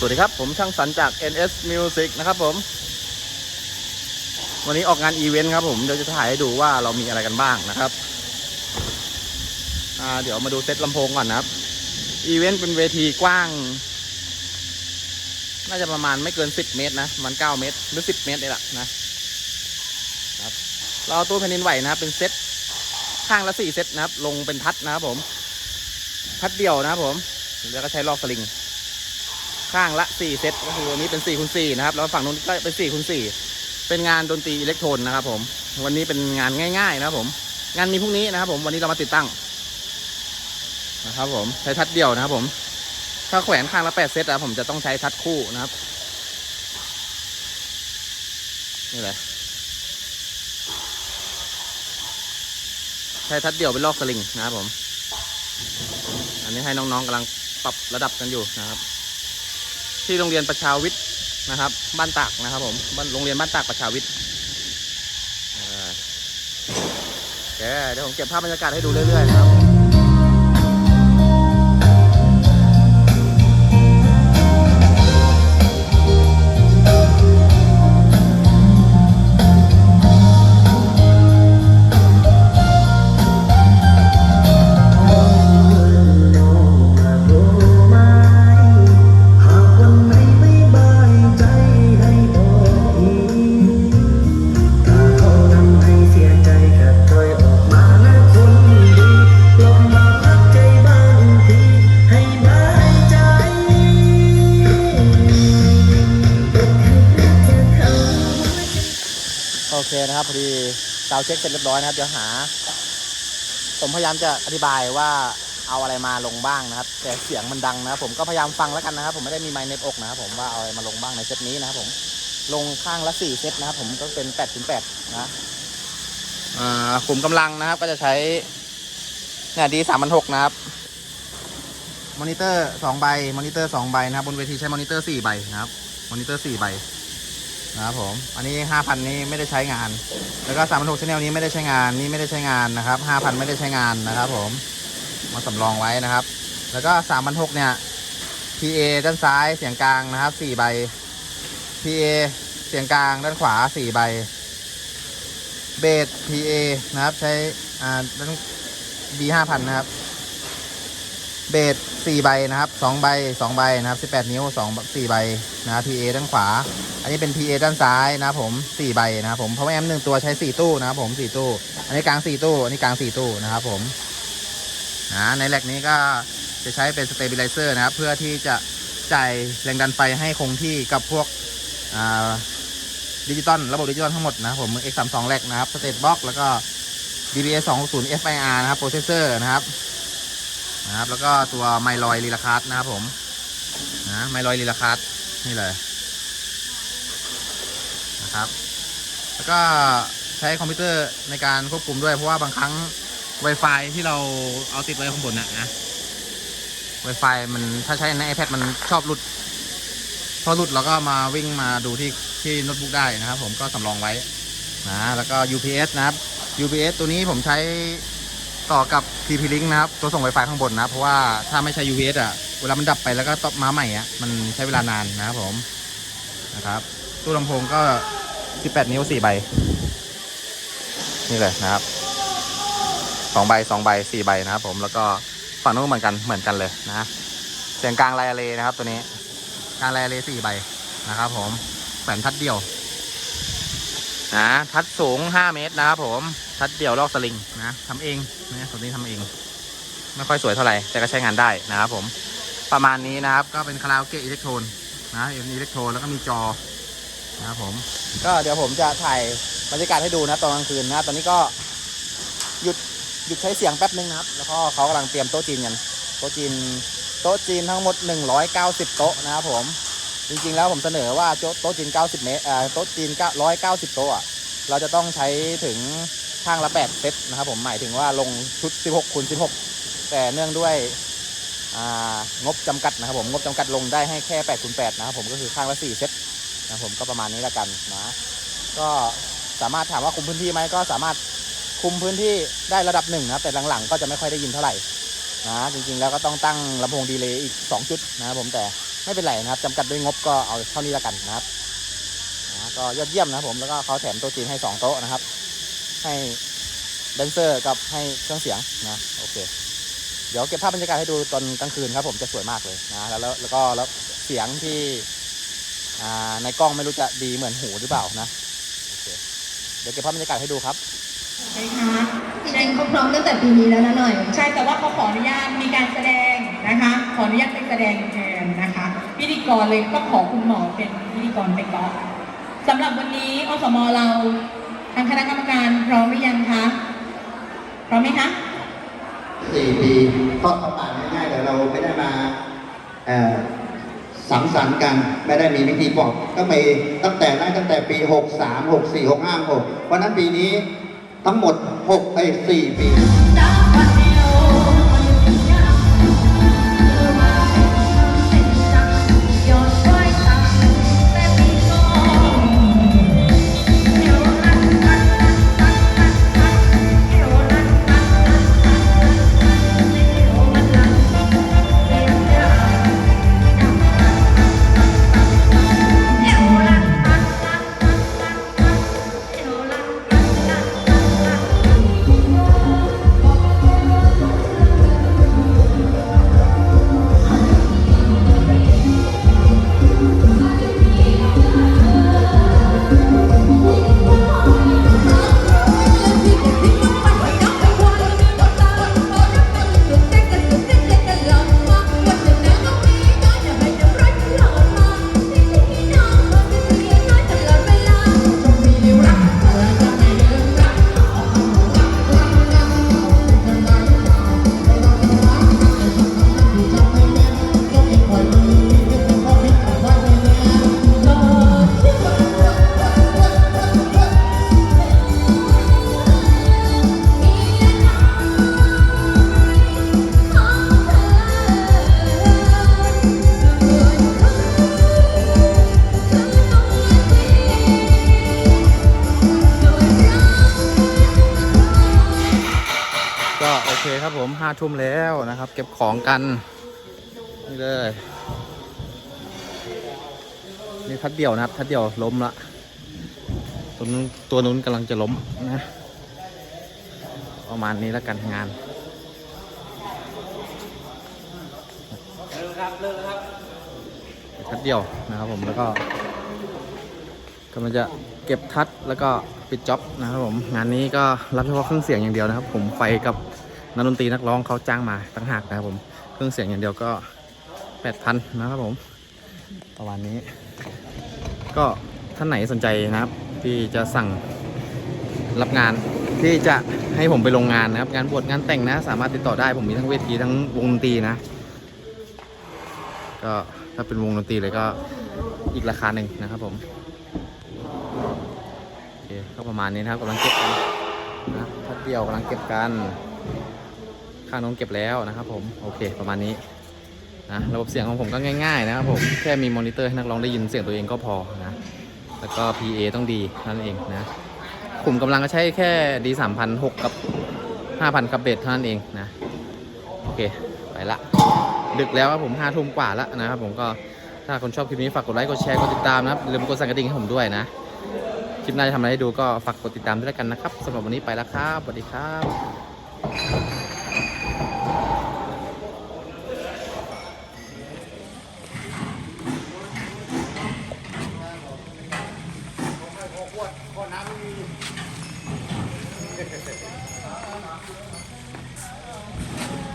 สวัสดีครับ ผมช่างสันจาก NS Music นะครับผม วันนี้ออกงานอีเวนต์ครับผมเดี๋ยวจะถ่ายให้ดูว่าเรามีอะไรกันบ้างนะครับเดี๋ยวมาดูเซตลำโพงก่อนนะครับ อีเวนต์เป็นเวทีกว้าง น่าจะประมาณไม่เกิน 10 เมตรนะมัน 9 เมตร หรือ 10 เมตรนี่แหละนะครับ เราตู้แผ่นดินไหวนะครับ เป็นเซตข้างละ 4 เซตนะครับ ลงเป็นทัดนะครับผมทัดเดียวนะครับผม แล้วก็ใช้ลอกสลิง ข้างละ 4 เซตก็คือวันนี้เป็น4คูณ4นะครับ แล้วฝั่งนู้นก็เป็น4คูณ4เป็นงานดนตรีอิเล็กโทรนนะครับ ผม วันนี้เป็นงานง่าย ๆ นะครับผม งานมีพรุ่งนี้นะครับผมวันนี้เรามาติดตั้งนะครับผมใช้ทัดเดียวนะครับผม ถ้าแขวนข้างละ 8 เซตนะผมจะต้องใช้ทัดคู่นะครับนี่เลยใช้ทัดเดี่ยวเป็นลอกสลิงนะครับผม อันนี้ให้น้องๆกำลังปรับระดับกันอยู่นะครับ ที่โรงเรียนประชาวิทย์นะครับ บ้านตากนะครับผมบ้านโรงเรียนบ้านตากประชาวิทย์เดี๋ยวผมเก็บภาพบรรยากาศให้ดูเรื่อยๆนะครับ เคนะครับพอดีซาวด์เช็คเสร็จเรียบร้อยนะครับเดี๋ยวหา ผมพยายามจะอธิบายว่าเอาอะไรมาลงบ้างนะครับ แต่เสียงมันดังนะครับผมก็พยายามฟังแล้วกันนะครับ ผมไม่ได้มีไมค์เน็บอกนะครับผมว่าเอาอะไรมาลงบ้างในเซตนี้นะครับผมลงข้างละสี่เซตนะครับผมก็เป็น8ปดถึงแปดนะอ่าขุมกำลังนะครับก็จะใช้เนี่ยดีสามพันหกนะครับมอนิเตอร์สองใบมอนิเตอร์สองใบนะครับบนเวทีใช้มอนิเตอร์สี่ใบนะครับมอนิเตอร์สี่ใบ นะครับผม อันนี้ห้าพันนี้ไม่ได้ใช้งาน แล้วก็สามพันหกชแนลนี้ไม่ได้ใช้งาน นี่ไม่ได้ใช้งานนะครับห้าพันไม่ได้ใช้งานนะครับผม มาสำรองไว้นะครับ แล้วก็สามพันหกเนี่ย PA ด้านซ้ายเสียงกลางนะครับสี่ใบ PA เสียงกลางด้านขวาสี่ใบ เบส PA นะครับ ใช้อ่าด้าน B ห้าพันนะครับ เบสสี่ใบนะครับสองใบสองใบนะครับสิบแปดนิ้วสองสี่ใบนะ PA ด้านขวา อันนี้เป็น PA ด้านซ้ายนะครับผมสี่ใบนะครับผมเพราะว่าแอมหนึ่งตัวใช้สี่ตู้นะครับผมสี่ตู้ อันนี้กลางสี่ตู้ อันนี้กลางสี่ตู้นะครับผมนะในแหลกนี้ก็จะใช้เป็น stabilizer นะครับ เพื่อที่จะจ่ายแรงดันไฟให้คงที่กับพวกดิจิตอลระบบดิจิตอลทั้งหมดนะครับผม X32 แหลกนะครับ state box แล้วก็ DBA 260 FIR นะครับ processor นะครับ นะครับ แล้วก็ตัวไมลอยลีลาคัสนะครับผมนะไมลอยลีลาคัสนี่เลยนะครับ แล้วก็ใช้คอมพิวเตอร์ในการควบคุมด้วยเพราะว่าบางครั้ง Wi-Fi ที่เราเอาติดไว้ข้างบนน่ะนะ Wi-Fi มันถ้าใช้ใน iPad มันชอบหลุด พอหลุดเราก็มาวิ่งมาดูที่ที่โน้ตบุ๊กได้นะครับ ผมก็สำรองไว้นะแล้วก็ UPS นะครับ UPS ตัวนี้ผมใช้ ต่อกับ TP-Link นะครับ ตัวส่ง Wi-Fi ข้างบนนะ เพราะว่าถ้าไม่ใช้ UPS อะ เวลามันดับไปแล้วก็ต้อมาใหม่อะ มันใช้เวลานานนะครับผม นะครับ ตู้ลำโพงก็ 18 นิ้ว 4 ใบ นี่เลยนะครับ 2 ใบ 2 ใบ 4 ใบนะครับผม แล้วก็ฝั่งนู้นเหมือนกัน เหมือนกันเลยนะ เสียงกลางไลอาเลนะครับตัวนี้ กลางไลอาเล4ใบนะครับผมแขวนทัดเดียว นะทัดสูง 5 เมตรนะครับผมทัดเดี่ยวลอกสลิงนะทำเองนะตัวนี้ทำเอง ไม่ค่อยสวยเท่าไหร่แต่ก็ใช้งานได้นะครับผมประมาณนี้นะครับ ก็เป็นคาราโอเกะอิเล็กโทรนนะเป็นอิเล็กโทรนแล้วก็มีจอนะครับผม ก็เดี๋ยวผมจะถ่ายบรรยากาศให้ดูนะตอนกลางคืนนะตอนนี้ก็หยุดหยุดใช้เสียงแป๊บนึงนะครับ แล้วก็เขากำลังเตรียมโต๊ะจีนกันโต๊ะจีนโต๊ะจีนทั้งหมด 190 โต๊ะนะครับผม จริงๆแล้วผมเสนอว่าโต๊ะจีน 90 เมตรโต๊ะจีน 190 โต๊ะเราจะต้องใช้ถึงข้างละ 8 เซตนะครับผมหมายถึงว่าลงชุด 16คูณ16 แต่เนื่องด้วยงบจำกัดนะครับผมงบจำกัดลงได้ให้แค่8คูณ8นะครับผมก็คือข้างละ 4 เซตนะครับผมก็ประมาณนี้ละกันนะก็สามารถถามว่าคุมพื้นที่ไหมก็สามารถคุมพื้นที่ได้ระดับหนึ่งนะครับแต่หลังๆ ก็จะไม่ค่อยได้ยินเท่าไหร่นะจริงๆแล้วก็ต้องตั้งลำโพงดีเลย์อีก 2 จุดนะครับผมแต่ ไม่เป็นไรนะครับจำกัดด้วยงบก็เอาเท่านี้ละกันนะครับนะก็ยอดเยี่ยมนะครับผมแล้วก็เขาแถมโต๊ะจีนให้สองโต๊ะนะครับ ให้แดนเซอร์กับให้เครื่องเสียงนะโอเค เดี๋ยวเก็บภาพบรรยากาศให้ดูตอนกลางคืนครับผมจะสวยมากเลยนะแล้วแล้วแล้วก็แล้วเสียงที่ในกล้องไม่รู้จะดีเหมือนหูหรือเปล่านะโอเคเดี๋ยวเก็บภาพบรรยากาศให้ดูครับใช่คะจริงเขาพร้อมตั้งแต่ปีนี้แล้วนะหน่อย ใช่แต่ว่าเขาขออนุญาตมีการแสดงนะคะ ขออนุญาตไปแสดงแทนนะคะ กรเลยก็ขอคุณหมอเป็นพิธีกรไปก่อนสำหรับวันนี้อสมเราทางคณะกรรมการพร้อมหรือยังคะพร้อมไหมคะสี่ปีทอดผ้าป่าง่ายๆแต่เราไม่ได้มาสังสรรค์กันไม่ได้มีพิธีบอกก็มีตั้งแต่ไล่ตั้งแต่ปี 63 64 65 6วันนั้นปีนี้ทั้งหมด6ไอ้4ปี คครับผมห้าทุ่มแล้วนะครับ เก็บของกันนี่เลยนี่ทัดเดี่ยวนะครับ ทัดเดี่ยวล้มละตัวนู้นตัวนู้นกำลังจะล้มนะประมาณนี้แล้วกันงานทัดเดี่ยวนะครับผมแล้วก็กำลังจะเก็บทัดแล้วก็ปิดจ็อบนะครับผมงานนี้ก็รับเฉพาะเครื่องเสียงอย่างเดียวนะครับ ผมไฟกับ นักดนตรีนักร้องเขาจ้างมาต่างหากนะครับผม เครื่องเสียงอย่างเดียวก็แปดพันนะครับผม ประมาณนี้ ก็ท่านไหนสนใจนะครับ ที่จะสั่งรับงานที่จะให้ผมไปลงงานนะครับ งานบวชงานแต่งนะ สามารถติดต่อได้ผมมีทั้งเวทีทั้งวงดนตรีนะ ก็ถ้าเป็นวงดนตรีเลยก็อีกราคาหนึ่งนะครับผมโอเคก็ประมาณนี้นะครับกำลังเก็บกันนะครับเดียวกำลังเก็บกัน ข้างน้นเก็บแล้วนะครับผมโอเคประมาณนี้นะระบบเสียงของผมก็ง่ายๆนะครับผมแค่มีมอนิเตอร์ให้นักร้องได้ยินเสียงตัวเองก็พอนะแล้วก็ PA ต้องดีนั่นเองนะกลุ่มกำลังก็ใช้แค่ D 3 0 0 6กับ5,000กับเบสเท่านั้นเองนะโอเคไปละ ดึกแล้วครับผมห้าทุ่มกว่าแล้วนะครับผมก็ถ้าคนชอบคลิปนี้ฝากกดไลค์กดแชร์กดติดตามนะครับลืมกดสั่นกระดิ่งให้ผมด้วยนะคลิปหน้าจะทำอะไรให้ดูก็ฝากกดติดตามด้วยกันนะครับสำหรับวันนี้ไปแล้วครับสวัสดีครับ Thank you.